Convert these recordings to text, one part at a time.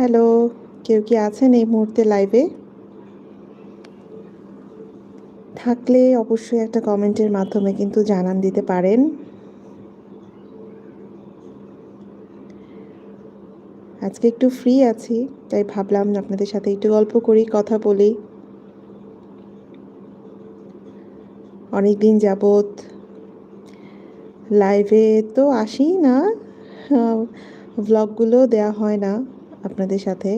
Hello, কেউ কি আছেন এই মুহূর্তে লাইভে থাকলে অবশ্যই একটা কমেন্টের মাধ্যমে কিন্তু জানান দিতে পারেন। আজকে একটু ফ্রি আছি, তাই ভাবলাম আপনাদের সাথে একটু গল্প করি, কথা বলি। অনেক দিন যাবৎ লাইভে তো আসি না ভ্লগগুলো দেয়া হয় না। আপনাদের সাথে।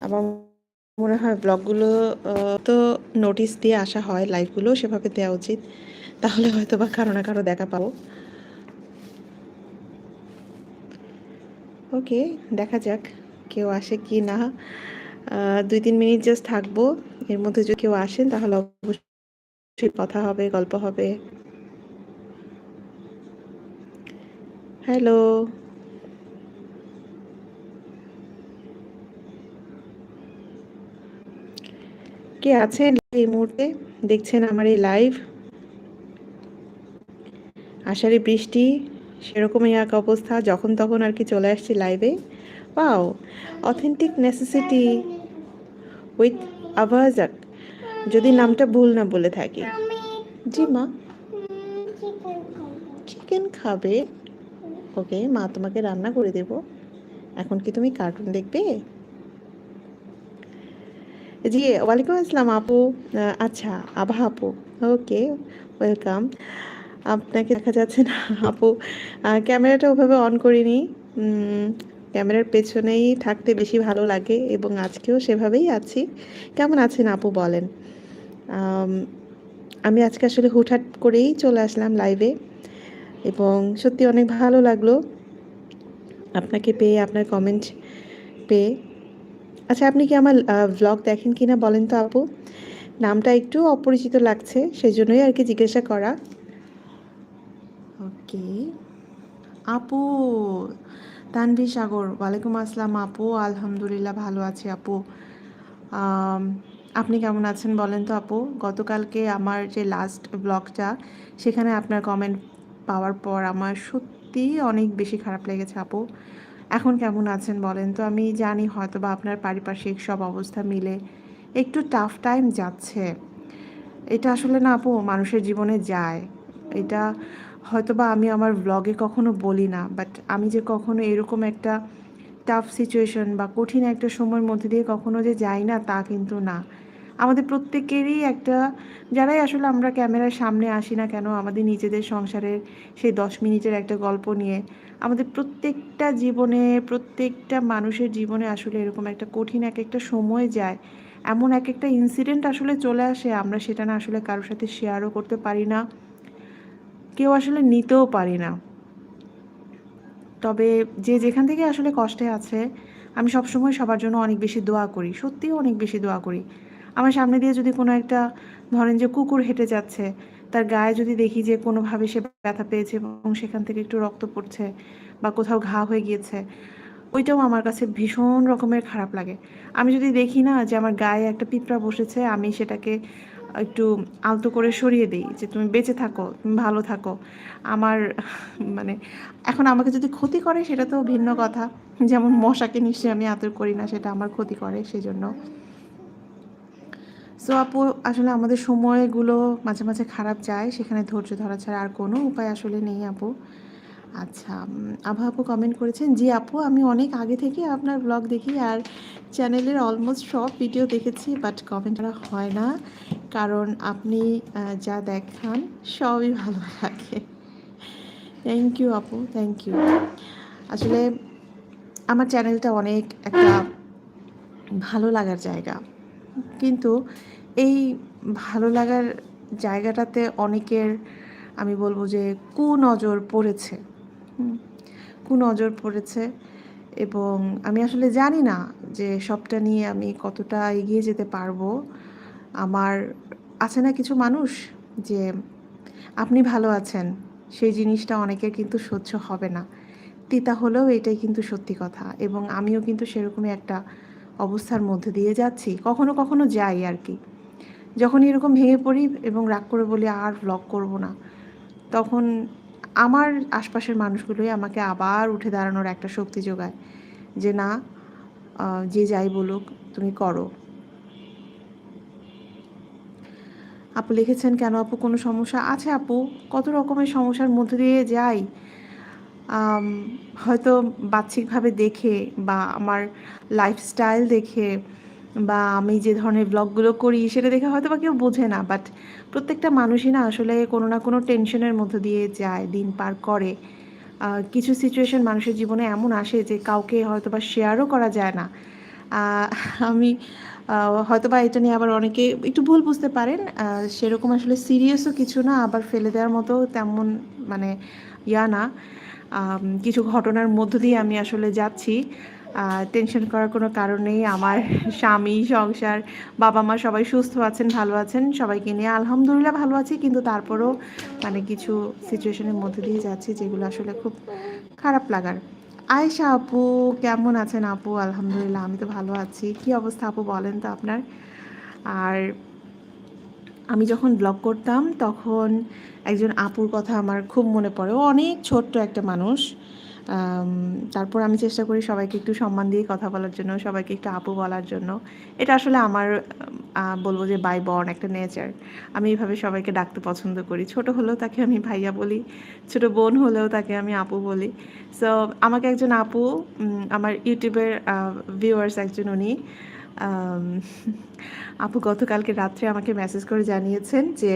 আমার মনে হয় ব্লগগুলো তো নোটিশ দিয়ে আসা হয় লাইভগুলো সেভাবে দেওয়া উচিত। তাহলে হয়তো বা কারও না কারও দেখা পাবো। ওকে দেখা যাক কেউ আসে কি না। দুই তিন মিনিট জাস্ট থাকব। এর মধ্যে যদি কেউ আসেন, তাহলে অবশ্যই কথা হবে, গল্প হবে। হ্যালো কে আছেন এই মুহূর্তে? দেখছেন আমার এই লাইভ আষাঢ়ি বৃষ্টি, সেরকমই এক অবস্থা, যখন তখন আর কি চলে আসছি লাইভে পাও অথেন্টিক নেসেসিটি উইথ আভাজাক যদি নামটা ভুল না বলে থাকি। জি মা। চিকেন খাবে। ওকে মা তোমাকে রান্না করে দেব। এখন কি তুমি কার্টুন দেখবে? জি ওয়ালাইকুম আসসালাম আপু। আচ্ছা আভা আপু। ওকে ওয়েলকাম আপনাকে দেখা যাচ্ছে না আপু। ক্যামেরাটা ওভাবে অন করিনি। ক্যামেরার পেছনেই থাকতে বেশি ভালো লাগে এবং আজকেও সেভাবেই আছি। কেমন আছেন আপু বলেন? আমি আজকে আসলে হুটহাট করেই চলে আসলাম লাইভে এবং সত্যি অনেক ভালো লাগল আপনাকে পেয়ে, আপনার কমেন্ট পেয়ে। আচ্ছা আপনি কি আমার ভ্লগ দেখেন কি না বলেন তো আপু? নামটা একটু অপরিচিত লাগছে সেই জন্যই আর কি জিজ্ঞাসা করা। ওকে আপু তানভি সাগর, ওয়ালাইকুম আসসালাম আপু, আলহামদুলিল্লাহ ভালো আছি আপু। আপনি কেমন আছেন বলেন তো আপু? গতকালকে আমার যে লাস্ট ব্লগটা সেখানে আপনার কমেন্ট পাওয়ার পর আমার সত্যি অনেক বেশি খারাপ লেগেছে আপু। এখন কেমন আছেন বলেন তো? আমি জানি হয়তো বা আপনার পারিপার্শ্বিক সব অবস্থা মিলে একটু টাফ টাইম যাচ্ছে। এটা আসলে না আপু, মানুষের জীবনে যায়। এটা হয়তো বা আমি আমার ব্লগে কখনো বলি না বাট আমি যে কখনো এরকম একটা টাফ সিচুয়েশন বা কঠিন একটা সময়ের মধ্যে দিয়ে কখনো যে যাই না, তা কিন্তু না। আমাদের প্রত্যেকেরই একটা, যারাই আসলে আমরা ক্যামেরার সামনে আসি না কেন, আমাদের নিজেদের সংসারের সেই দশ মিনিটের একটা গল্প নিয়ে, আমাদের প্রত্যেকটা জীবনে, প্রত্যেকটা মানুষের জীবনে আসলে এরকম একটা কঠিন এক একটা সময় যায়। এমন এক একটা ইনসিডেন্ট আসলে চলে আসে, আমরা সেটা না আসলে কারোর সাথে শেয়ারও করতে পারি না। কেউ আসলে নিতেও পারি না। তবে যে যেখান থেকে আসলে কষ্টে আছে, আমি সবসময় সবার জন্য অনেক বেশি দোয়া করি সত্যিও অনেক বেশি দোয়া করি। আমার সামনে দিয়ে যদি কোনো একটা, ধরেন যে কুকুর হেঁটে যাচ্ছে, তার গায়ে যদি দেখি যে কোনোভাবে সে ব্যথা পেয়েছে এবং সেখান থেকে একটু রক্ত পড়ছে বা কোথাও ঘা হয়ে গিয়েছে, ওইটাও আমার কাছে ভীষণ রকমের খারাপ লাগে। আমি যদি দেখি না যে আমার গায়ে একটা পিঁপড়া বসেছে, আমি সেটাকে একটু আলতো করে সরিয়ে দিই যে তুমি বেঁচে থাকো, তুমি ভালো থাকো। আমার মানে এখন আমাকে যদি ক্ষতি করে সেটা তো ভিন্ন কথা। যেমন মশাকে নিশ্চয়ই আমি আদর করি না, সেটা আমার ক্ষতি করে সেই জন্য সো আপু, আসলে আমাদের সময়গুলো মাঝে মাঝে খারাপ যায়, সেখানে ধৈর্য ধরা ছাড়া আর কোনো উপায় আসলে নেই, আপু। আচ্ছা আভা আপু কমেন্ট করেছেন, জি আপু, আমি অনেক আগে থেকে আপনার ব্লগ দেখি আর চ্যানেলের অলমোস্ট সব ভিডিও দেখেছি বাট কমেন্ট করা হয় না। কারণ আপনি যা দেখান, সবই ভালো লাগে। থ্যাংক ইউ আপু থ্যাংক ইউ আসলে আমার চ্যানেলটা অনেক একটা ভালো লাগার জায়গা। কিন্তু এই ভালো লাগার জায়গাটাতে অনেকের, আমি বলব যে কুনজর পড়েছে। কুনজর পড়েছে এবং আমি আসলে জানি না যে সবটা নিয়ে আমি কতটা এগিয়ে যেতে পারব। আমার আছে না কিছু মানুষ যে আপনি ভালো আছেন, সেই জিনিসটা অনেকের কিন্তু সহ্য হবে না। তিতা হলেও এটাই কিন্তু সত্যি কথা এবং আমিও কিন্তু সেরকমই একটা অবস্থার মধ্যে দিয়ে যাচ্ছি, কখনো কখনো যাই আর কি। যখন এরকম ভেঙে পড়ি এবং রাগ করে বলি, আর ব্লগ করব না। তখন আমার আশপাশের মানুষগুলোই আমাকে আবার উঠে দাঁড়ানোর একটা শক্তি যোগায় যে, না যে যাই বলুক, তুমি করো। আপু লিখেছেন, কেন আপু, কোনো সমস্যা? আছে আপু, কত রকমের সমস্যার মধ্যে দিয়ে যাই। হয়তো বাহ্যিকভাবে দেখে বা আমার লাইফস্টাইল দেখে বা আমি যে ধরনের ব্লগগুলো করি সেটা দেখে হয়তো বা কেউ বোঝে না বাট প্রত্যেকটা মানুষই না আসলে কোনো না কোনো টেনশনের মধ্যে দিয়ে যায়, দিন পার করে। কিছু সিচুয়েশন মানুষের জীবনে এমন আসে যে কাউকে হয়তো বা শেয়ারও করা যায় না। আমি হয়তো বা এটা নিয়ে আবার অনেকে একটু ভুল বুঝতে পারেন সেরকম আসলে সিরিয়াসও কিছু না, আবার ফেলে দেওয়ার মতো তেমন মানে ইয়া না। কিছু ঘটনার মধ্য দিয়ে আমি আসলে যাচ্ছি। টেনশন করার কোনো কারণ নেই। আমার স্বামী, সংসার, বাবা মা সবাই সুস্থ আছেন, ভালো আছেন। সবাইকে নিয়ে আলহামদুলিল্লাহ ভালো আছি। কিন্তু তারপরেও মানে কিছু সিচুয়েশনের মধ্যে দিয়ে যাচ্ছি যেগুলো আসলে খুব খারাপ লাগার। আয়েশা আপু, কেমন আছেন আপু? আলহামদুলিল্লাহ, আমি তো ভালো আছি। কি অবস্থা আপু বলেন তো আপনার? আর আমি যখন ব্লগ করতাম, তখন একজন আপুর কথা আমার খুব মনে পড়ে। ও অনেক ছোট্ট একটা মানুষ। তারপর আমি চেষ্টা করি সবাইকে একটু সম্মান দিয়ে কথা বলার জন্য, সবাইকে একটু আপু বলার জন্য। এটা আসলে আমার বলব যে বাই বর্ন একটা নেচার আমি এইভাবে সবাইকে ডাকতে পছন্দ করি। ছোট হলেও তাকে আমি ভাইয়া বলি, ছোট বোন হলেও তাকে আমি আপু বলি। সো আমাকে একজন আপু আমার ইউটিউবের ভিউয়ার্স একজন উনি আপু গতকালকে রাত্রে আমাকে মেসেজ করে জানিয়েছেন যে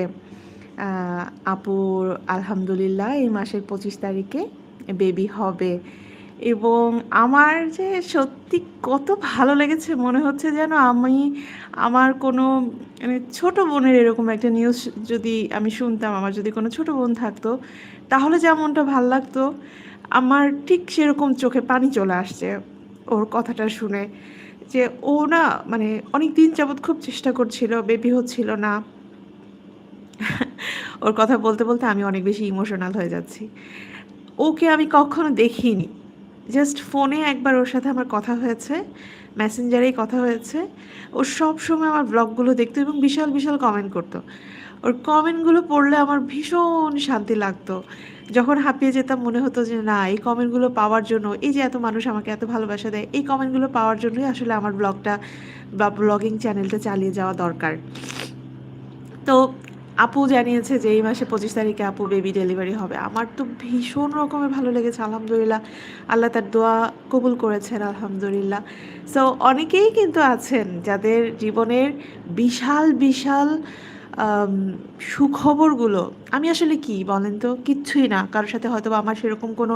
আপুর আলহামদুলিল্লাহ এই মাসের পঁচিশ তারিখে বেবি হবে। এবং আমার যে সত্যি কত ভালো লেগেছে মনে হচ্ছে যেন আমি আমার কোনো মানে ছোট বোনের এরকম একটা নিউজ যদি আমি শুনতাম, আমার যদি কোনো ছোট বোন থাকতো, তাহলে যেমনটা ভালো লাগতো, আমার ঠিক সেরকম চোখে পানি চলে আসছে ওর কথাটা শুনে। যে ও না মানে অনেক দিন যাবৎ খুব চেষ্টা করছিল, বেবি হচ্ছিল না। ওর কথা বলতে বলতে আমি অনেক বেশি ইমোশনাল হয়ে যাচ্ছি। ওকে আমি কখনো দেখিনি। জাস্ট ফোনে একবার ওর সাথে আমার কথা হয়েছে মেসেঞ্জারেই কথা হয়েছে। ও সব সময় আমার ব্লগগুলো দেখতো এবং বিশাল বিশাল কমেন্ট করতো। ওর কমেন্টগুলো পড়লে আমার ভীষণ শান্তি লাগতো। যখন হাঁপিয়ে যেতাম, মনে হতো যে, না, এই কমেন্টগুলো পাওয়ার জন্য, এই যে এত মানুষ আমাকে এত ভালোবাসা দেয়, এই কমেন্টগুলো পাওয়ার জন্যই আসলে আমার ব্লগটা বা ব্লগিং চ্যানেলটা চালিয়ে যাওয়া দরকার। তো আপু জানিয়েছে যে, এই মাসে পঁচিশ তারিখে আপু বেবি ডেলিভারি হবে। আমার তো ভীষণ রকমের ভালো লেগেছে, আলহামদুলিল্লাহ। আল্লাহ তার দোয়া কবুল করেছেন, আলহামদুলিল্লাহ। সো অনেকেই কিন্তু আছেন যাদের জীবনের বিশাল বিশাল সুখবরগুলো, আমি আসলে কি বলেন তো? কিচ্ছুই না। কারোর সাথে হয়তো আমার সেরকম কোনো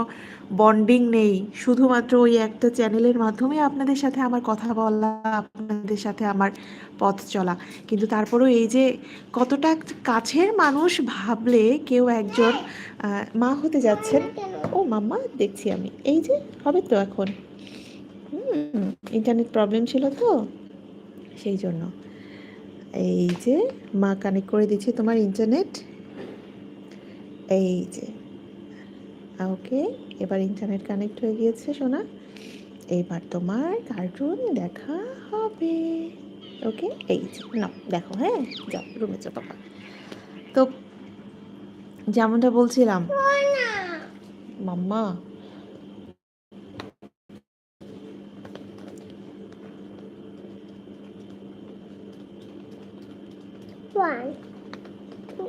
বন্ডিং নেই। শুধুমাত্র ওই একটা চ্যানেলের মাধ্যমে আপনাদের সাথে আমার কথা বলা, আপনাদের সাথে আমার পথ চলা। কিন্তু তারপরেও এই যে কতটা কাছের মানুষ ভাবলে কেউ একজন মা হতে যাচ্ছেন। ও মাম্মা, দেখছি আমি। এই যে, হবে তো এখন। হুম ইন্টারনেট প্রবলেম ছিল তো, সেই জন্য। এই যে মা কানেক্ট করে দিচ্ছি তোমার ইন্টারনেট এই যে ওকে এবার ইন্টারনেট কানেক্ট হয়ে গিয়েছে সোনা। এবার তোমার কার্টুন দেখা হবে। ওকে এই যে না দেখো হ্যাঁ যাও রুমে যাও বাবা। তো যেমনটা বলছিলাম মাম্মা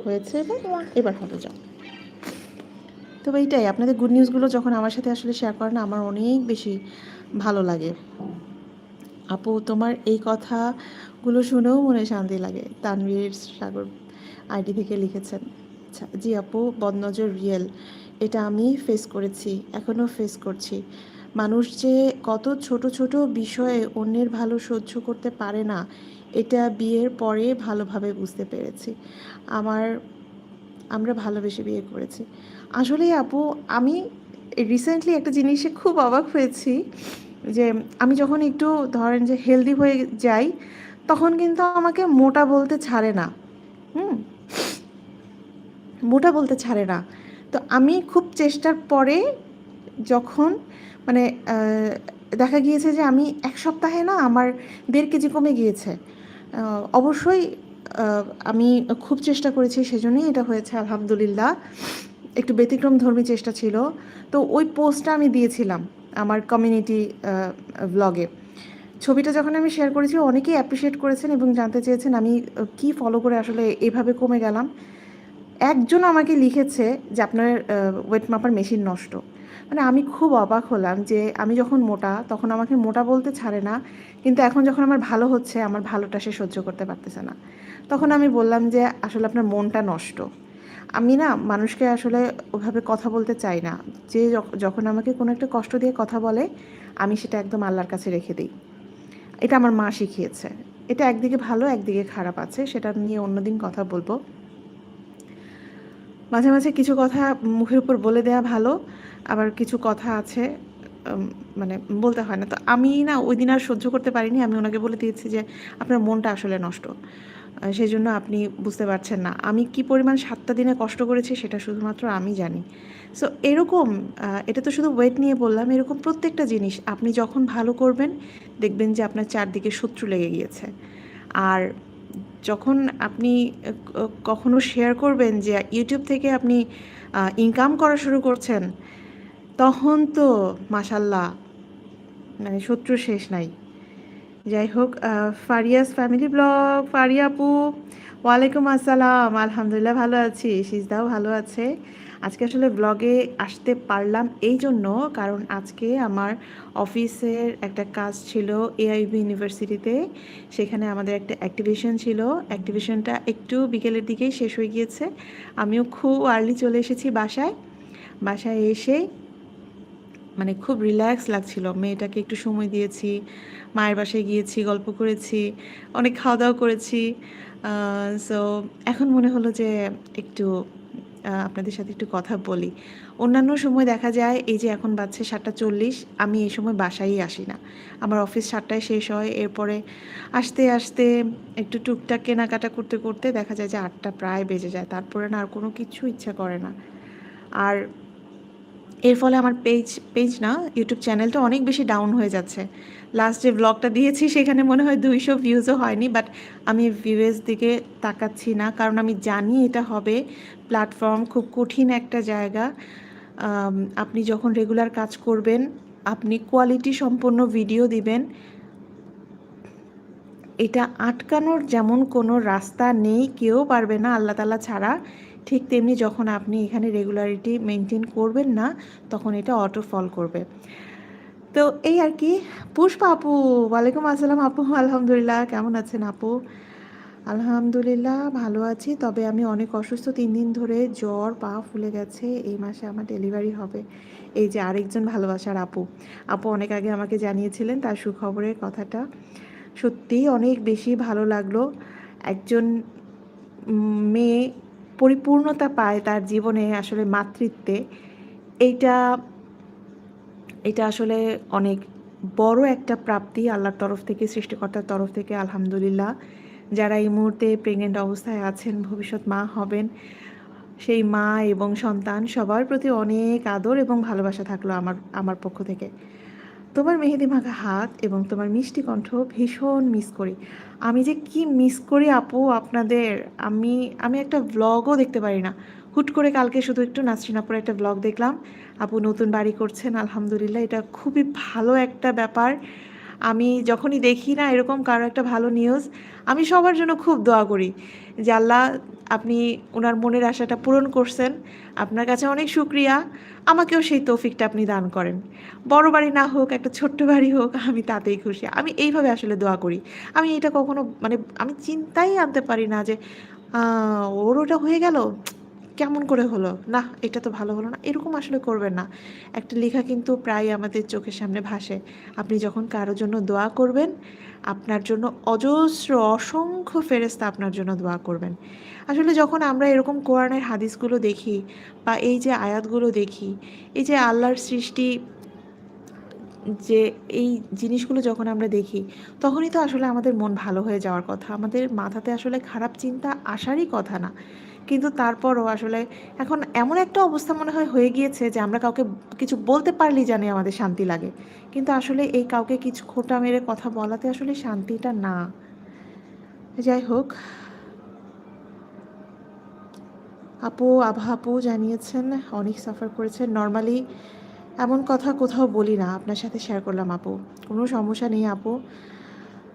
হয়েছে এবার এবার হবে যাও। তো এইটাই আপনাদের গুড নিউজগুলো যখন আমার সাথে আসলে শেয়ার করেন আমার অনেক বেশি ভালো লাগে। আপু তোমার এই কথাগুলো শুনেও মনে শান্তি লাগে। তানভীর সাগর আইডি থেকে লিখেছেন আচ্ছা জি আপু বদনজর রিয়েল এটা আমি ফেস করেছি এখনও ফেস করছি। মানুষ যে কত ছোট ছোট বিষয়ে অন্যের ভালো সহ্য করতে পারে না এটা বিয়ের পরে ভালোভাবে বুঝতে পেরেছি। আমার, আমরা ভালোবেসে বিয়ে করেছি। আসলে আপু, আমি রিসেন্টলি একটা জিনিসে খুব অবাক হয়েছি যে আমি যখন একটু ধরেন যে হেলদি হয়ে যাই, তখন কিন্তু আমাকে মোটা বলতে ছাড়ে না। হুম? মোটা বলতে ছাড়ে না। তো আমি খুব চেষ্টার পরে যখন মানে দেখা গিয়েছে যে আমি এক সপ্তাহে না আমার দেড় কেজি কমে গিয়েছে। অবশ্যই আমি খুব চেষ্টা করেছি সেজন্যই এটা হয়েছে, আলহামদুলিল্লাহ। একটু ব্যতিক্রম ধর্মী চেষ্টা ছিল। তো ওই পোস্টটা আমি দিয়েছিলাম আমার কমিউনিটি ব্লগে ছবিটা যখন আমি শেয়ার করেছি, অনেকেই অ্যাপ্রিসিয়েট করেছেন এবং জানতে চেয়েছেন আমি কি ফলো করে আসলে এভাবে কমে গেলাম। একজন আমাকে লিখেছে যে আপনার ওয়েট মাপার মেশিন নষ্ট। মানে আমি খুব অবাক হলাম যে আমি যখন মোটা, তখন আমাকে মোটা বলতে ছাড়ে না, কিন্তু এখন যখন আমার ভালো হচ্ছে, আমার ভালোটা সে সহ্য করতে পারতেছে না। তখন আমি বললাম যে আসলে আপনার মনটা নষ্ট। আমি না মানুষকে আসলে ওভাবে কথা বলতে চাই না। যে যখন আমাকে কোনো একটা কষ্ট দিয়ে কথা বলে, আমি সেটা একদম আল্লাহর কাছে রেখে দিই। এটা আমার মা শিখিয়েছে। এটা একদিকে ভালো, একদিকে খারাপ আছে, সেটা নিয়ে অন্যদিন কথা বলব। মাঝে মাঝে কিছু কথা মুখের উপর বলে দেওয়া ভালো। আবার কিছু কথা আছে মানে বলতে হয় না। তো আমি না ওই দিন আর সহ্য করতে পারিনি। আমি ওনাকে বলে দিয়েছি যে, আপনার মনটা আসলে নষ্ট। সেই জন্য আপনি বুঝতে পারছেন না। আমি কি পরিমাণ সাতটা দিনে কষ্ট করেছি সেটা শুধুমাত্র আমি জানি। সো এরকম এটা তো শুধু ওয়েট নিয়ে বললাম, এরকম প্রত্যেকটা জিনিস আপনি যখন ভালো করবেন, দেখবেন যে আপনার চারদিকে শত্রু লেগে গিয়েছে। আর যখন আপনি কখনো শেয়ার করবেন যে ইউটিউব থেকে আপনি ইনকাম করা শুরু করছেন তখন তো মাসাল্লাহ মানে শত্রু শেষ নাই। যাই হোক ফারিয়াস ফ্যামিলি ব্লগ, ফারিয়া আপু, ওয়ালাইকুম আসসালাম, আলহামদুলিল্লাহ ভালো আছি, সিজদাও ভালো আছে। আজকে আসলে ব্লগে আসতে পারলাম এই জন্য, কারণ আজকে আমার অফিসের একটা কাজ ছিল এআইবি ইউনিভার্সিটিতে, সেখানে আমাদের একটা অ্যাক্টিভিশন ছিল। অ্যাক্টিভিশনটা একটু বিকেলের দিকেই শেষ হয়ে গিয়েছে। আমিও খুব আর্লি চলে এসেছি বাসায়। বাসায় এসে মানে খুব রিল্যাক্স লাগছিল। মেয়েটাকে একটু সময় দিয়েছি, মায়ের বাসায় গিয়েছি, গল্প করেছি, অনেক খাওয়া দাওয়া করেছি সো এখন মনে হলো যে একটু আপনাদের সাথে একটু কথা বলি। অন্যান্য সময় দেখা যায়, এই যে এখন বাজছে সাতটা চল্লিশ, আমি এই সময় বাসায়ই আসি না। আমার অফিস সাতটায় শেষ হয়, এরপরে আসতে আসতে একটু টুকটাক কেনাকাটা করতে করতে দেখা যায় যে আটটা প্রায় বেজে যায়। তারপরে না আর কোনো কিছু ইচ্ছা করে না। আর এর ফলে আমার পেজ পেজ না ইউটিউব চ্যানেলটা অনেক বেশি ডাউন হয়ে যাচ্ছে। লাস্ট যে ব্লগটা দিয়েছি, সেখানে মনে হয় দুইশো ভিউজও হয়নি বাট আমি ভিউজ দিকে তাকাচ্ছি না, কারণ আমি জানি এটা হবে প্ল্যাটফর্ম খুব কঠিন একটা জায়গা। আপনি যখন রেগুলার কাজ করবেন, আপনি কোয়ালিটি সম্পন্ন ভিডিও দিবেন। এটা আটকানোর যেমন কোনো রাস্তা নেই, কেউ পারবে না, আল্লাহ তালা ছাড়া। ঠিক তেমনি যখন আপনি এখানে রেগুলারিটি মেনটেন করবেন না, তখন এটা অটো ফল করবে। তো এই আর কি, পুষ্পা আপু, ওয়ালাইকুম আসসালাম আপু, আলহামদুলিল্লাহ, কেমন আছেন আপু? আলহামদুলিল্লাহ, ভালো আছি, তবে আমি অনেক অসুস্থ, তিন দিন ধরে জ্বর, পা ফুলে গেছে, এই মাসে আমার ডেলিভারি হবে। এই যে আরেকজন ভালোবাসার আপু। আপু অনেক আগে আমাকে জানিয়েছিলেন তার সুখবরের কথাটা। সত্যিই অনেক বেশি ভালো লাগল। একজন মেয়ে পরিপূর্ণতা পায় তার জীবনে আসলে মাতৃত্বে, এইটা এটা আসলে অনেক বড় একটা প্রাপ্তি আল্লাহর তরফ থেকে, সৃষ্টিকর্তার তরফ থেকে, আলহামদুলিল্লাহ। যারা এই মুহূর্তে প্রেগনেন্ট অবস্থায় আছেন, ভবিষ্যৎ মা হবেন, সেই মা এবং সন্তান সবার প্রতি অনেক আদর এবং ভালোবাসা থাকল আমার আমার পক্ষ থেকে। তোমার মেহেদি মাখা হাত এবং তোমার মিষ্টি কণ্ঠ ভীষণ মিস করি। আমি যে কি মিস করি আপু, আপনাদের, আমি আমি একটা ব্লগও দেখতে পারি না। হুট করে কালকে শুধু একটু নাসরিনাপুর একটা ব্লগ দেখলাম। আপু নতুন বাড়ি করছেন, আলহামদুলিল্লাহ, এটা খুবই ভালো একটা ব্যাপার। আমি যখনই দেখি না এরকম কারও একটা ভালো নিউজ আমি সবার জন্য খুব দোয়া করি। যে আল্লাহ আপনি ওনার মনের আশাটা পূরণ করছেন, আপনার কাছে অনেক শুক্রিয়া। আমাকেও সেই তৌফিকটা আপনি দান করেন। বড় বাড়ি না হোক, একটা ছোট্ট বাড়ি হোক, আমি তাতেই খুশি। আমি এইভাবে আসলে দোয়া করি। আমি এটা কখনো মানে আমি চিন্তাই আনতে পারি না যে ওর ওটা হয়ে গেল, কেমন করে হলো? না এটা তো ভালো হলো না। এরকম আসলে করবেন না। একটা লেখা কিন্তু প্রায় আমাদের চোখের সামনে ভাসে। আপনি যখন কারোর জন্য দোয়া করবেন আপনার জন্য অজস্র, অসংখ্য ফেরেস্তা আপনার জন্য দোয়া করবেন। আসলে যখন আমরা এরকম কোরআনের হাদিসগুলো দেখি বা এই যে আয়াতগুলো দেখি, এই যে আল্লাহর সৃষ্টি, যে এই জিনিসগুলো যখন আমরা দেখি, তখনই তো আসলে আমাদের মন ভালো হয়ে যাওয়ার কথা। আমাদের মাথাতে আসলে খারাপ চিন্তা আসারই কথা না। কিন্তু তারপরও আসলে এখন এমন একটা অবস্থা মনে হয় হয়ে গিয়েছে যে আমরা কাউকে কিছু বলতে পারলেই জানি আমাদের শান্তি লাগে। কিন্তু আসলে এই কাউকে কিছু খোটা মেরে কথা বলাতে আসলে শান্তিটা না। যাই হোক। আপু আভা আপু জানিয়েছেন, অনেক সাফার করেছেন। নর্মালি এমন কথা কোথাও বলি না। আপনার সাথে শেয়ার করলাম, আপু। কোনো সমস্যা নেই, আপু।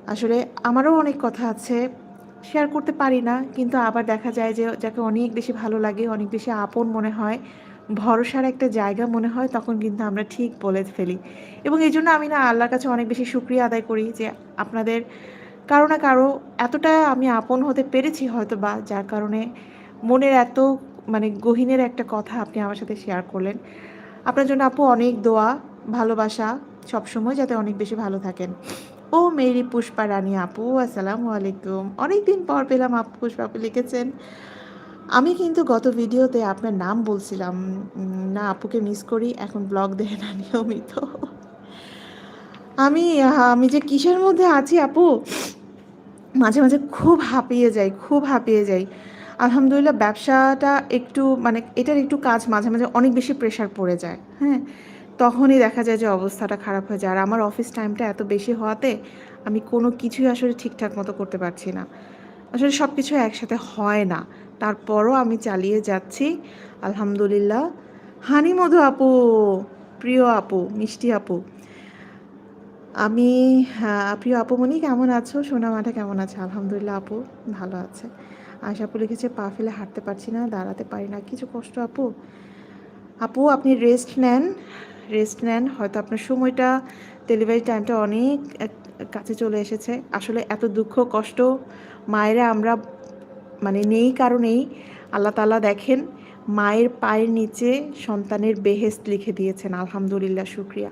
আসলে আমারও অনেক কথা আছে। শেয়ার করতে পারি না, কিন্তু আবার দেখা যায় যে যাকে অনেক বেশি ভালো লাগে, অনেক বেশি আপন মনে হয়, ভরসার একটা জায়গা মনে হয়, তখন কিন্তু আমরা ঠিক বলে ফেলি। এবং এই জন্য আমি না আল্লাহর কাছে অনেক বেশি সুক্রিয়া আদায় করি যে আপনাদের কারও না কারও এতটা আমি আপন হতে পেরেছি হয়তো বা যার কারণে মনের এত মানে গহীনের একটা কথা আপনি আমার সাথে শেয়ার করলেন। আপনার জন্য আপু অনেক দোয়া, ভালোবাসা সবসময় যাতে অনেক বেশি ভালো থাকেন। ও মেরি পুষ্পা রানী আপু, আসসালামু আলাইকুম। অনেক দিন পর পেলাম আপু, পুষ্পা আপু লিখেছেন, আমি কিন্তু গত ভিডিওতে আপনার নাম বলছিলাম। না, আপুকে মিস করি, এখন ব্লগ দেয় না নিয়মিত। আমি আমি যে কিসের মধ্যে আছি আপু? মাঝে মাঝে খুব হাঁপিয়ে যাই, খুব হাঁপিয়ে যাই। আলহামদুলিল্লাহ, ব্যবসাটা একটু মানে এটার একটু কাজ মাঝে মাঝে অনেক বেশি প্রেশার পড়ে যায় হ্যাঁ? তখনই দেখা যায় যে অবস্থাটা খারাপ হয়ে যায়। আর আমার অফিস টাইমটা এত বেশি হওয়াতে আমি কোনো কিছুই আসলে ঠিকঠাক মতো করতে পারছি না। আসলে সব কিছু একসাথে হয় না। তারপরও আমি চালিয়ে যাচ্ছি। আলহামদুলিল্লাহ। হানি মধু আপু, প্রিয় আপু, মিষ্টি আপু। আমি প্রিয় আপুমণি, কেমন আছো? সোনা মাঠা কেমন আছে? আলহামদুলিল্লাহ আপু ভালো আছে। আশা আপু লিখেছে পা ফেলে হাঁটতে পারছি না, দাঁড়াতে পারি না। কিছু কষ্ট আপু? আপু, আপনি রেস্ট নেন। রেস্ট নেন। হয়তো আপনার সময়টা ডেলিভারি টাইমটা অনেক কাছে চলে এসেছে। আসলে এত দুঃখ, কষ্ট মায়েরা আমরা মানে নেই কারণেই আল্লাহ তালা দেখেন, মায়ের পায়ের নিচে সন্তানের বেহেস্ত লিখে দিয়েছেন। আলহামদুলিল্লাহ, শুক্রিয়া।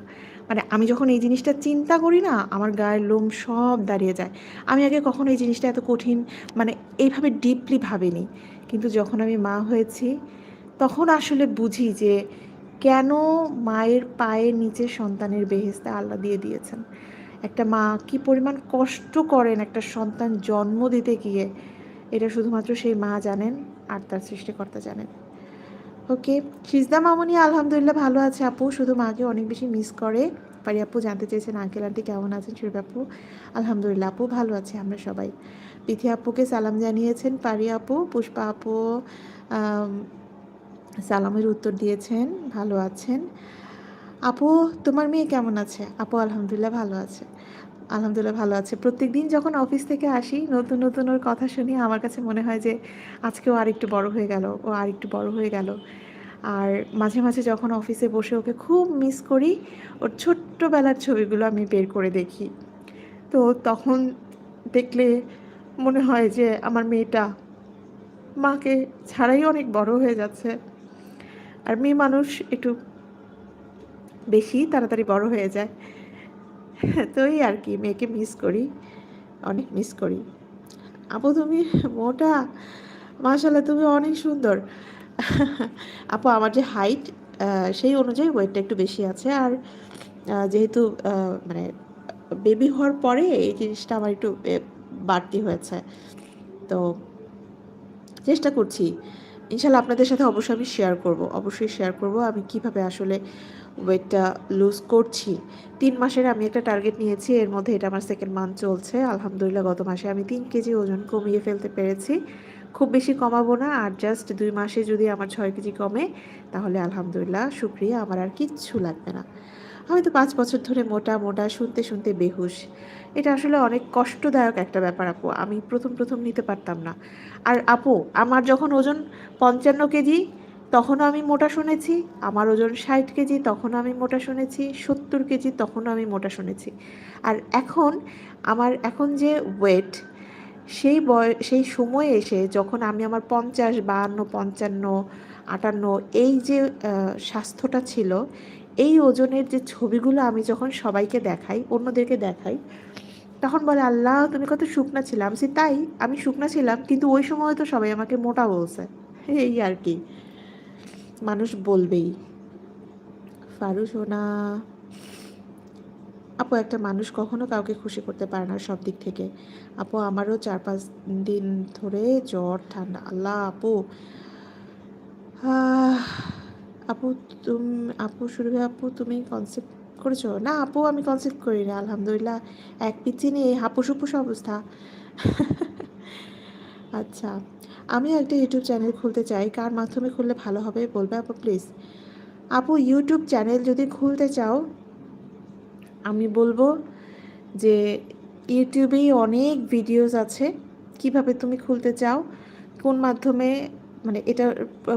মানে আমি যখন এই জিনিসটা চিন্তা করি না, আমার গায়ের লোম সব দাঁড়িয়ে যায়। আমি আগে কখনো এই জিনিসটা এত কঠিন মানে এইভাবে ডিপলি ভাবিনি। কিন্তু যখন আমি মা হয়েছি, তখন আসলে বুঝি যে কেন মায়ের পায়ের নিচে সন্তানের বেহেস্তে আল্লাহ দিয়ে দিয়েছেন? একটা মা কি পরিমাণ কষ্ট করেন একটা সন্তান জন্ম দিতে গিয়ে? এটা শুধুমাত্র সেই মা জানেন আর তার সৃষ্টিকর্তা জানেন। ওকে, সিজদা মামনি, আলহামদুলিল্লাহ ভালো আছে আপু। শুধু মাকে অনেক বেশি মিস করে। পারি আপু জানতে চেয়েছেন আঙ্কেল আন্টি কেমন আছেন? শিরূপ আপু? আলহামদুলিল্লাহ আপু ভালো আছে, আমরা সবাই। পিথি আপুকে সালাম জানিয়েছেন পারি আপু, পুষ্পা আপু সালামের উত্তর দিয়েছেন, ভালো আছেন। আপু, তোমার মেয়ে কেমন আছে? আপু, আলহামদুলিল্লাহ ভালো আছে। আলহামদুলিল্লাহ ভালো আছে। প্রত্যেক দিন যখন অফিস থেকে আসি, নতুন নতুন ওর কথা শুনি, আমার কাছে মনে হয় যে আজকেও আর একটু বড় হয়ে গেল, ও আরেকটু বড় হয়ে গেল। আর মাঝে মাঝে যখন অফিসে বসে ওকে খুব মিস করি, ওর ছোট্টবেলার ছবিগুলো আমি বের করে দেখি। তো তখন দেখলে মনে হয় যে, আমার মেয়েটা মাকে ছাড়াই অনেক বড় হয়ে যাচ্ছে। আর মেয়ে মানুষ একটু বেশি তাড়াতাড়ি বড় হয়ে যায়। তো এই আর কি, মেয়েকে মিস করি, অনেক মিস করি। আপু তুমি মোটা মাশাল্লাহ তুমি অনেক সুন্দর। আপু আমার যে হাইট সেই অনুযায়ী ওয়েটটা একটু বেশি আছে। আর যেহেতু মানে বেবি হওয়ার পরে এই জিনিসটা আমার একটু বাড়তি হয়েছে। তো, চেষ্টা করছি। ইনশাল্লাহ আপনাদের সাথে অবশ্যই আমি শেয়ার করব, অবশ্যই শেয়ার করব। আমি কীভাবে আসলে ওয়েটটা লুজ করছি। তিন মাসের আমি একটা টার্গেট নিয়েছি, এর মধ্যে এটা আমার সেকেন্ড মান্থ চলছে। আলহামদুলিল্লাহ, গত মাসে আমি তিন কেজি ওজন কমিয়ে ফেলতে পেরেছি। খুব বেশি কমাবো না, আর জাস্ট দুই মাসে যদি আমার ছয় কেজি কমে, তাহলে আলহামদুলিল্লাহ, শুক্রিয়া। আমার আর কিচ্ছু লাগবে না। আমি তো পাঁচ বছর ধরে মোটা মোটা, শুনতে শুনতে বেহুশ। এটা আসলে অনেক কষ্টদায়ক একটা ব্যাপার, আপু। আমি প্রথম প্রথম নিতে পারতাম না। আর আপু, আমার যখন ওজন পঞ্চান্ন কেজি, তখনও আমি মোটা শুনেছি। আমার ওজন ষাট কেজি, তখনও আমি মোটা শুনেছি। সত্তর কেজি, তখনও আমি মোটা শুনেছি। আর এখন, আমার এখন যে ওয়েট সেই বয়, সেই সময়ে এসে যখন আমি আমার পঞ্চাশ, বাহান্ন, পঞ্চান্ন, আটান্ন, এই যে স্বাস্থ্যটা ছিল এই ওজনের যে ছবিগুলো আমি যখন সবাইকে দেখাই, অন্যদেরকে দেখাই, তখন বলে, আল্লাহ, তুমি কত শুকনা ছিলাম। সে তাই, আমি শুকনা ছিলাম, কিন্তু ওই সময় তো সবাই আমাকে মোটা বলছে। এই আর কি। মানুষ বলবেই। ফারু সোনা আপু, একটা মানুষ কখনো কাউকে খুশি করতে পারে না সব দিক থেকে। আপু, আমারও চার পাঁচ দিন ধরে জ্বর, ঠান্ডা। আল্লাহ, আপু। আপু, তুমি, আপু শুরু আপু, তুমি কনসেপ্ট করেছ? না, আপু আমি কনসেপ্ট করি না আলহামদুলিল্লাহ। এক পিচি নিয়ে হাপুস হুপুস অবস্থা। আচ্ছা আমি একটা ইউটিউব চ্যানেল খুলতে চাই, কার মাধ্যমে খুললে ভালো হবে বলবে আপু প্লিজ আপু ইউটিউব চ্যানেল যদি খুলতে চাও, আমি বলব যে ইউটিউবেই অনেক ভিডিওস আছে। কীভাবে তুমি খুলতে চাও, কোন মাধ্যমে মানে এটা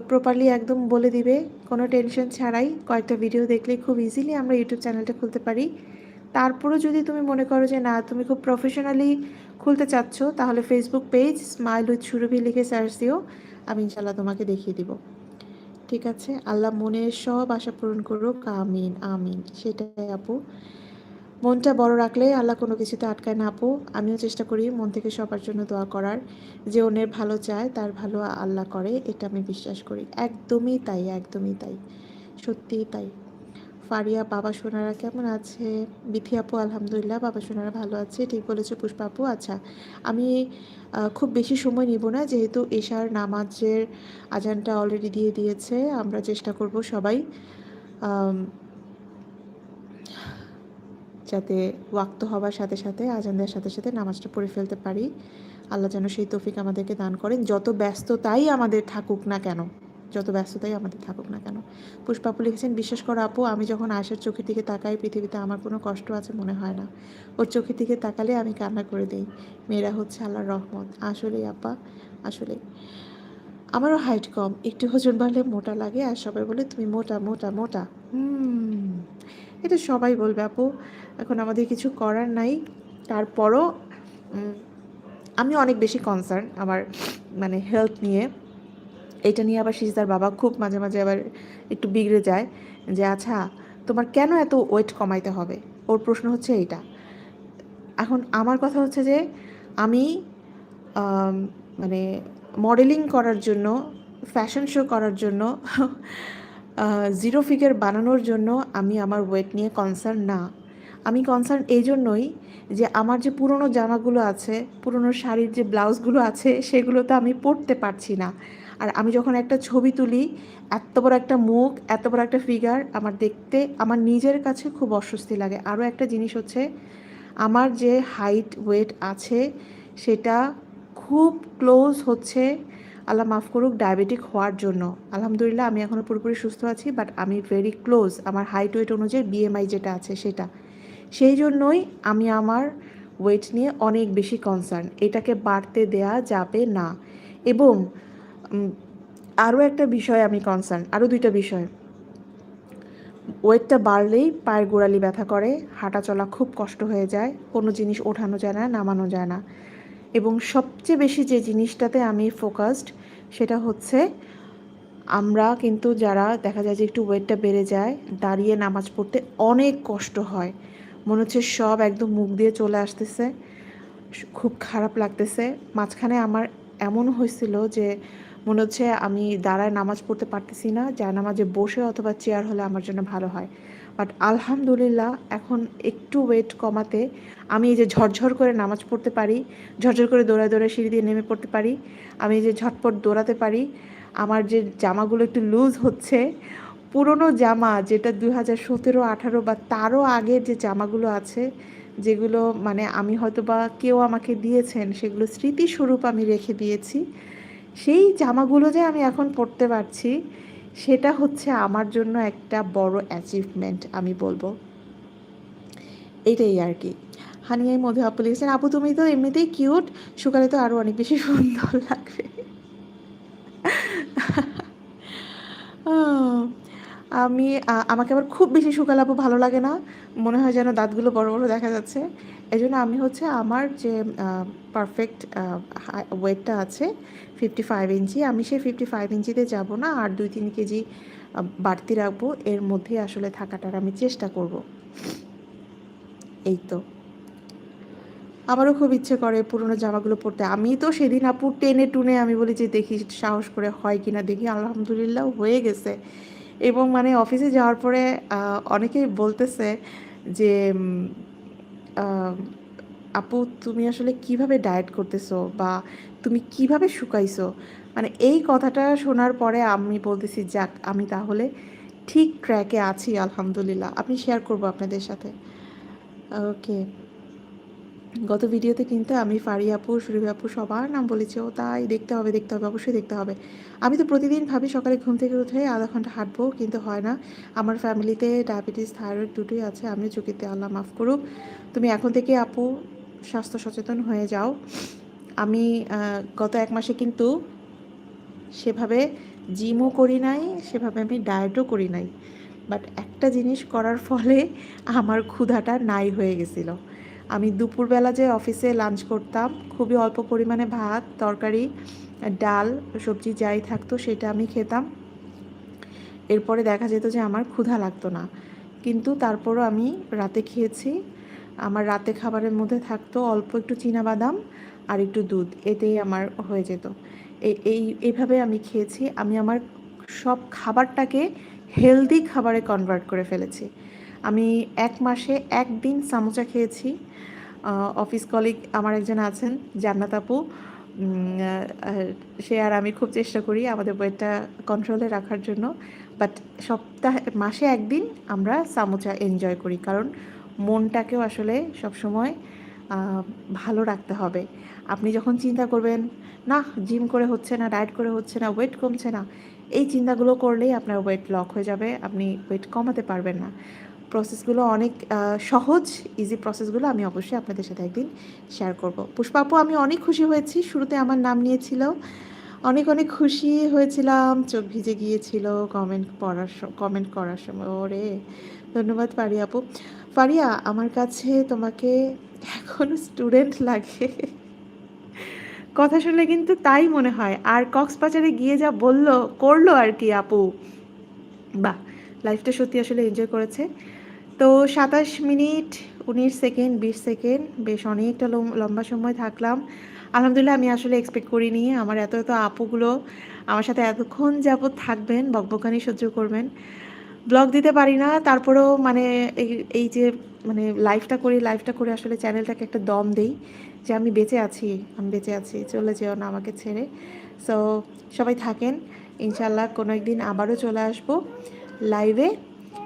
প্রপারলি একদম বলে দিবে, কোনো টেনশন ছাড়াই। কয়েকটা ভিডিও দেখলেই খুব ইজিলি আমরা ইউটিউব চ্যানেলটা খুলতে পারি। তারপরেও যদি তুমি মনে করো যে না, তুমি খুব প্রফেশনালি খুলতে চাচ্ছ, তাহলে Facebook page smile with Surabhi লিখে সার্চ দিও। আমি ইনশাল্লাহ তোমাকে দেখিয়ে দিব। ঠিক আছে? আল্লাহ মনের সব আশা পূরণ করুক। আমিন আমিন। সেটাই আপু। মনটা বড় রাখলে আল্লাহ কোনো কিছুতে আটকায় না, আপু। আমিও চেষ্টা করি মন থেকে সবার জন্য দোয়া করার। যে অন্যের ভালো চায়, তার ভালো আল্লাহ করে, এটা আমি বিশ্বাস করি। একদমই তাই একদমই তাই। সত্যিই তাই। ফারিয়া, বাবা, সোনারা কেমন আছে? বিথি আপু, আলহামদুলিল্লাহ, বাবা, সোনারা ভালো আছে। ঠিক বলেছে, পুষ্পা আপু। আচ্ছা আমি খুব বেশি সময় নিব না, যেহেতু এশার নামাজের আজানটা অলরেডি দিয়ে দিয়েছে। আমরা চেষ্টা করব সবাই। যাতে ওয়াক্ত হবার সাথে সাথে, আজান দেওয়ার সাথে সাথে নামাজটা পড়ে ফেলতে পারি। আল্লাহ যেন সেই তৌফিক আমাদেরকে দান করেন। যত ব্যস্ততাই আমাদের থাকুক না কেন, যত ব্যস্ততাই আমাদের থাকুক না কেন। পুষ্পাপু লিখেছেন, বিশ্বাস করো আপু, আমি যখন আয়সার চোখের দিকে তাকাই, পৃথিবীতে আমার কোনো কষ্ট আছে মনে হয় না। ওর চোখের দিকে তাকালে আমি কান্না করে দিই। মেয়েরা হচ্ছে আল্লাহর রহমত। আসলেই আপা আসলে আমারও হাইট কম। একটু ওজন বাড়লে মোটা লাগে, আর সবাই বলে, তুমি মোটা মোটা মোটা। হুম। এটা সবাই বলবে, আপু, এখন আমাদের কিছু করার নাই। তারপরও আমি অনেক বেশি কনসার্ন আমার মানে হেলথ নিয়ে। এটা নিয়ে আবার সিজদার বাবা খুব মাঝে মাঝে আবার একটু বিগড়ে যায় যে আচ্ছা তোমার কেন এত ওয়েট কমাইতে হবে? ওর প্রশ্ন হচ্ছে এইটা। এখন আমার কথা হচ্ছে যে, আমি মানে মডেলিং করার জন্য ফ্যাশন শো করার জন্য জিরো ফিগার বানানোর জন্য আমি আমার ওয়েট নিয়ে কনসার্ন না। আমি কনসার্ন এই জন্যই যে আমার যে পুরনো জামাগুলো আছে, পুরনো শাড়ির যে ব্লাউজগুলো আছে, সেগুলো তো আমি পরতে পারছি না। আর আমি যখন একটা ছবি তুলি, এত বড় একটা মুখ, এত বড় একটা ফিগার আমার দেখতে, আমার নিজের কাছে খুব অস্বস্তি লাগে। আরও একটা জিনিস হচ্ছে, আমার যে হাইট ওয়েট আছে, সেটা খুব ক্লোজ হচ্ছে আল্লাহ মাফ করুক ডায়াবেটিক হওয়ার জন্য। আলহামদুলিল্লাহ, আমি এখনও পুরোপুরি সুস্থ আছি বাট আমি ভেরি ক্লোজ আমার হাইট ওয়েট অনুযায়ী বিএমআই যেটা আছে সেটা। সেই জন্যই আমি আমার ওয়েট নিয়ে অনেক বেশি কনসার্ন এটাকে বাড়তে দেয়া যাবে না। এবং আরও একটা বিষয় আমি কনসার্ন আরও দুইটা বিষয়। ওয়েটটা বাড়লেই পায়ের গোড়ালি ব্যথা করে হাঁটা চলা খুব কষ্ট হয়ে যায়, কোনো জিনিস ওঠানো যায় না, নামানো যায় না। এবং সবচেয়ে বেশি যে জিনিসটাতে আমি ফোকাসড সেটা হচ্ছে আমরা কিন্তু যারা দেখা যায় যে একটু ওয়েটটা বেড়ে যায়, দাঁড়িয়ে নামাজ পড়তে অনেক কষ্ট হয়। মনে হচ্ছে সব একদম মুখ দিয়ে চলে আসতেছে, খুব খারাপ লাগতেছে। মাঝখানে আমার এমন হয়েছিল যে মনে হচ্ছে আমি দাঁড়ায় নামাজ পড়তে পারতেছি না যা নামাজে বসে অথবা চেয়ার হলে আমার জন্য ভালো হয়। বাট আলহামদুলিল্লাহ, এখন একটু ওয়েট কমাতে আমি এই যে ঝরঝর করে নামাজ পড়তে পারি, ঝরঝর করে দৌড়ায় দৌড়ায় সিঁড়ি দিয়ে নেমে পড়তে পারি, আমি এই যে ঝটপট দৌড়াতে পারি, আমার যে জামাগুলো একটু লুজ হচ্ছে, পুরনো জামা যেটা দুই হাজার সতেরো, আঠারো বা তারও আগের যে জামাগুলো আছে, যেগুলো মানে আমি হয়তো বা কেউ আমাকে দিয়েছেন, সেগুলো স্মৃতিস্বরূপ আমি রেখে দিয়েছি, সেই জামাগুলো যে আমি এখন পরতে পারছি সেটা হচ্ছে আমার জন্য একটা বড় অ্যাচিভমেন্ট আমি বলব। এটাই আর কি হানিয়াই মধু আপু লিখেছেন, আপু, তুমি তো এমনিতেই কিউট সুকালে তো আরও অনেক বেশি সুন্দর লাগবে। আমি আমাকে আবার খুব বেশি শুকালে আপু ভালো লাগে না। মনে হয় যেন দাঁতগুলো বড় বড় দেখা যাচ্ছে। এই জন্য আমি হচ্ছে আমার যে পারফেক্ট ওয়েটটা আছে ফিফটি ফাইভ ইঞ্চি, আমি সেই ফিফটি ফাইভ ইঞ্চিতে যাব না। আর দুই তিন কেজি বাড়তি রাখব। এর মধ্যে আসলে থাকাটার আমি চেষ্টা করব। এই তো। আমারও খুব ইচ্ছে করে পুরোনো জামাগুলো পরতে। আমি তো সেদিন আপু টেনে টুনে আমি বলি যে, দেখি সাহস করে হয় কি না দেখি আলহামদুলিল্লাহ হয়ে গেছে। এবং মানে অফিসে যাওয়ার পরে অনেকেই বলতেছে যে আপু, তুমি আসলে কীভাবে ডায়েট করতেছো বা তুমি কীভাবে শুকাইছো? মানে এই কথাটা শোনার পরে আমি বলতেছি, যাক, আমি তাহলে ঠিক ট্র্যাকে আছি, আলহামদুলিল্লাহ। আপনি শেয়ার করব আপনাদের সাথে। ওকে গত ভিডিওতে কিন্তু আমি ফারি আপু সুরভি আপু সবার নাম বলেছি। ও তাই দেখতে হবে দেখতে হবে, অবশ্যই দেখতে হবে। আমি তো প্রতিদিন ভাবি সকালে ঘুম থেকে উঠে আধা ঘণ্টা হাঁটবো, কিন্তু হয় না। আমার ফ্যামিলিতে ডায়াবেটিস, থাইরয়েড দুটোই আছে, আমিও চুকিতে আল্লাহ মাফ করুক। তুমি এখন থেকে আপু স্বাস্থ্য সচেতন হয়ে যাও। আমি গত এক মাসে কিন্তু সেভাবে জিমও করি নাই, সেভাবে আমি ডায়েটও করি নাই। বাট একটা জিনিস করার ফলে আমার ক্ষুধাটা নাই হয়ে গেছিল। আমি দুপুরবেলা যে অফিসে লাঞ্চ করতাম, খুবই অল্প পরিমাণে ভাত, তরকারি, ডাল, সবজি যাই থাকতো সেটা আমি খেতাম। এরপরে দেখা যেত যে আমার ক্ষুধা লাগতো না। কিন্তু তারপরও আমি রাতে খেয়েছি। আমার রাতে খাবারের মধ্যে থাকতো অল্প একটু বাদাম আর একটু দুধ, এতেই আমার হয়ে যেত। এই এই এইভাবে আমি খেয়েছি। আমি আমার সব খাবারটাকে হেলদি খাবারে কনভার্ট করে ফেলেছি। আমি এক মাসে একদিন সামোসা খেয়েছি। অফিস কলিগ আমার একজন আছেন, জান্নাত আপু। সে আর আমি খুব চেষ্টা করি আমাদের ওয়েটটা কন্ট্রোলে রাখার জন্য। বাট সপ্তাহে, মাসে একদিন আমরা সামোচা এনজয় করি কারণ মনটাকেও আসলে সবসময় ভালো রাখতে হবে। আপনি যখন চিন্তা করবেন না জিম করে হচ্ছে না ডায়েট করে হচ্ছে না ওয়েট কমছে না, এই চিন্তাগুলো করলেই আপনার ওয়েট লক হয়ে যাবে, আপনি ওয়েট কমাতে পারবেন না। প্রসেসগুলো অনেক সহজ ইজি প্রসেসগুলো আমি অবশ্যই আপনাদের সাথে একদিন শেয়ার করব। পুষ্পাপু আমি অনেক খুশি হয়েছি, শুরুতে আমার নাম নিয়েছিল। অনেক অনেক খুশি হয়েছিলাম, চোখ ভিজে গিয়েছিল কমেন্ট পড়ার কমেন্ট করার সময়। ওরে, ধন্যবাদ ফারিয়া আপু। ফারিয়া, আমার কাছে তোমাকে এখনও স্টুডেন্ট লাগে। কথা শুনলে কিন্তু তাই মনে হয়। আর কক্সবাজারে গিয়ে যা বলল, করল আর কি আপু। বাহ লাইফটা সত্যি আসলে এনজয় করেছে। তো সাতাশ মিনিট, উনিশ সেকেন্ড, বিশ সেকেন্ড, বেশ অনেকটা লম- লম্বা সময় থাকলাম। আলহামদুলিল্লাহ, আমি আসলে এক্সপেক্ট করিনি। আমার এত এত আপুগুলো আমার সাথে এতক্ষণ যাবত থাকবেন, বকবকানি সহ্য করবেন। ব্লগ দিতে পারি না, তারপরেও মানে এই যে মানে লাইফটা করি লাইফটা করে আসলে চ্যানেলটাকে একটা দম দেই যে আমি বেঁচে আছি, আমি বেঁচে আছি, চলে যেও না আমাকে ছেড়ে। সো সবাই থাকেন ইনশাল্লাহ কোনো একদিন আবারও চলে আসব লাইভে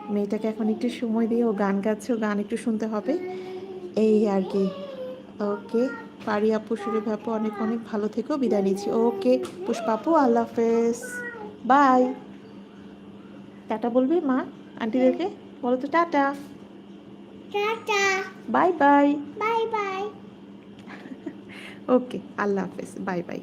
মেয়েটাকে এখন একটু সময় দিয়ে ও গান গাচ্ছে ও গান একটু শুনতে হবে। এই আর কি। ওকে পারি আপু সুরে ভাপু অনেক অনেক ভালো থেকেও বিদায় নিচ্ছি। ওকে পুষ্পাপু আল্লাহ হাফেজ। বাই। টাটা বলবে মা আন্টিদেরকে? বলো তো tata. Tata. Bye bye. Bye bye. Okay আল্লাহ হাফেজ। Bye bye.